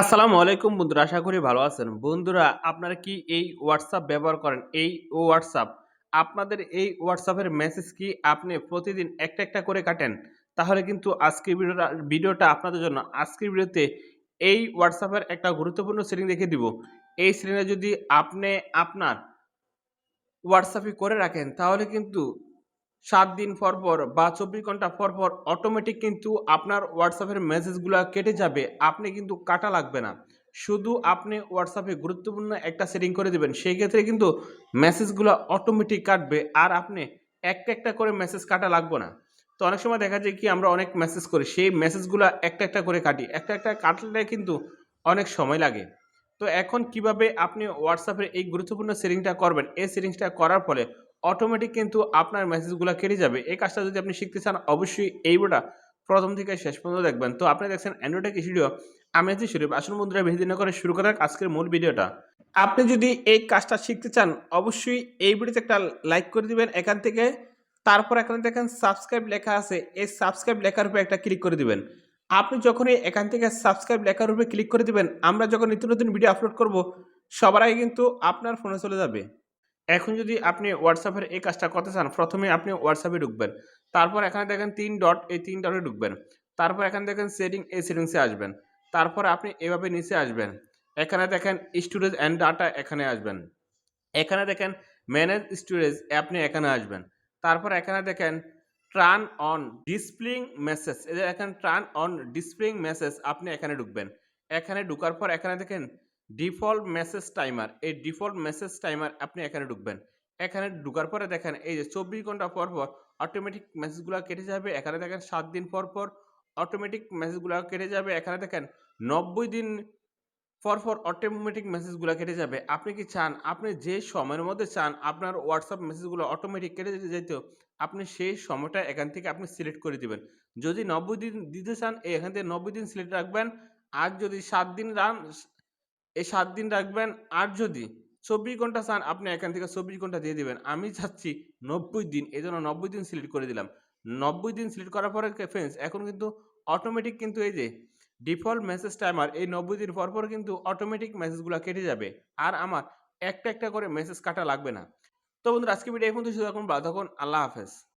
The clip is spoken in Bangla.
আসসালামু আলাইকুম বন্ধুরা, আশা করি ভালো আছেন। বন্ধুরা, আপনারা কি এই হোয়াটসঅ্যাপ ব্যবহার করেন? এই হোয়াটসঅ্যাপ আপনাদের এই হোয়াটসঅ্যাপের মেসেজ কি আপনি প্রতিদিন একটা একটা করে কাটেন? তাহলে কিন্তু আজকের ভিডিওটা ভিডিওটা আপনাদের জন্য আজকের ভিডিওতে এই হোয়াটসঅ্যাপের একটা গুরুত্বপূর্ণ সেটিং দেখে দিব। এই সেটিংটা যদি আপনি আপনার হোয়াটসঅ্যাপে করে রাখেন, তাহলে কিন্তু ৭ দিন পর, পর বা ২৪ ঘণ্টা পর, পর অটোমেটিক কিন্তু আপনার হোয়াটসঅ্যাপের মেসেজগুলা কেটে যাবে। আপনি কিন্তু কাটা লাগবে না। শুধু আপনি হোয়াটসঅ্যাপে গুরুত্বপূর্ণ একটা সেটিং করে দেবেন সেই ক্ষেত্রে কিন্তু মেসেজগুলা অটোমেটিক কাটবে। আর আপনি একটা, একটা করে মেসেজ কাটা লাগবে না। তো অনেক সময় দেখা যায় কি আমরা অনেক মেসেজ করি। সেই মেসেজগুলা একটা, একটা করে কাটি। একটা, একটা কাটলে কিন্তু অনেক সময় লাগে। তো এখন কীভাবে আপনি হোয়াটসঅ্যাপের এই গুরুত্বপূর্ণ সেটিংটা করবেন? এই সেটিংসটা করার ফলে অটোমেটিক কিন্তু আপনার মেসেজগুলা কেটে যাবে। এই কাজটা যদি আপনি শিখতে চান অবশ্যই এই ভিডিওটা প্রথম থেকে শেষ পর্যন্ত দেখবেন। তো আপনি দেখছেন অ্যান্ড্রয়েড স্টুডিও আমি আছি শরীফ। আসুন বন্ধুরা বেশি দেরি না করে শুরু করা যাক আজকের মূল ভিডিওটা। আপনি যদি এই কাজটা শিখতে চান অবশ্যই এই ভিডিওতে একটা লাইক করে দিবেন এখান থেকে। তারপর এখানে দেখেন সাবস্ক্রাইব লেখা আছে। এই সাবস্ক্রাইব লেখার উপরে একটা ক্লিক করে দিবেন। আপনি যখনই এখান থেকে সাবস্ক্রাইব লেখার উপরে ক্লিক করে দিবেন, আমরা যখন নিত্য নতুন ভিডিও আপলোড করব সবার আগে কিন্তু আপনার ফোনে চলে যাবে। এখন যদি আপনি হোয়াটসঅ্যাপের এই কাজটা করতে চান, প্রথমে আপনি হোয়াটসঅ্যাপে ঢুকবেন। তারপর এখানে দেখেন তিন ডট, এই তিন ডটে ঢুকবেন। তারপর এখানে দেখেন সেটিং, এই সেটিংসে আসবেন। তারপর আপনি এভাবে নিচে আসবেন। এখানে দেখেন স্টোরেজ অ্যান্ড ডাটা এখানে আসবেন। এখানে দেখেন ম্যানেজ স্টোরেজ আপনি এখানে আসবেন। তারপর এখানে দেখেন ট্রান অন ডিসপ্লেইং মেসেজ যে দেখেন অন ডিসপ্লেইং মেসেজ আপনি এখানে ঢুকবেন। এখানে ঢুকার পর এখানে দেখেন ডিফল্ট মেসেজ টাইমার এই ডিফল্ট মেসেজ টাইমার আপনি এখানে ঢুকবেন। এখানে ঢুকার পরে দেখেন এই যে ২৪ ঘণ্টা পর, পর অটোমেটিক মেসেজগুলা কেটে যাবে। এখানে দেখেন সাত দিন পর, পর অটোমেটিক মেসেজগুলা কেটে যাবে। এখানে দেখেন ৯০ দিন পর, পর অটোমেটিক মেসেজগুলো কেটে যাবে। আপনি কি চান আপনি যে সময়ের মধ্যে চান আপনার হোয়াটসঅ্যাপ মেসেজগুলো অটোমেটিক কেটে যেতে যাইত, আপনি সেই সময়টা এখান থেকে আপনি সিলেক্ট করে দিবেন। যদি ৯০ দিন দিতে চান এখান থেকে ৯০ দিন সিলেক্ট রাখবেন। আর যদি সাত দিন রান এই সাত দিন রাখবেন। আর যদি ২৪ ঘণ্টা চান আপনি এখান থেকে ২৪ ঘণ্টা দিয়ে দেবেন আমি চাচ্ছি ৯০ দিন এই জন্য নব্বই দিন সিলেক্ট করে দিলাম। ৯০ দিন সিলেক্ট করার পরে ফ্রেন্ডস এখন কিন্তু অটোমেটিক কিন্তু এই যে ডিফল্ট মেসেজ টাইমার এই ৯০ দিন পর, পর কিন্তু অটোমেটিক মেসেজগুলো কেটে যাবে। আর আমার একটা, একটা করে মেসেজ কাটা লাগবে না। তো বন্ধুরা আজকের ভিডিও এই শুধু এখন ভালো থাকুন। আল্লাহ হাফেজ।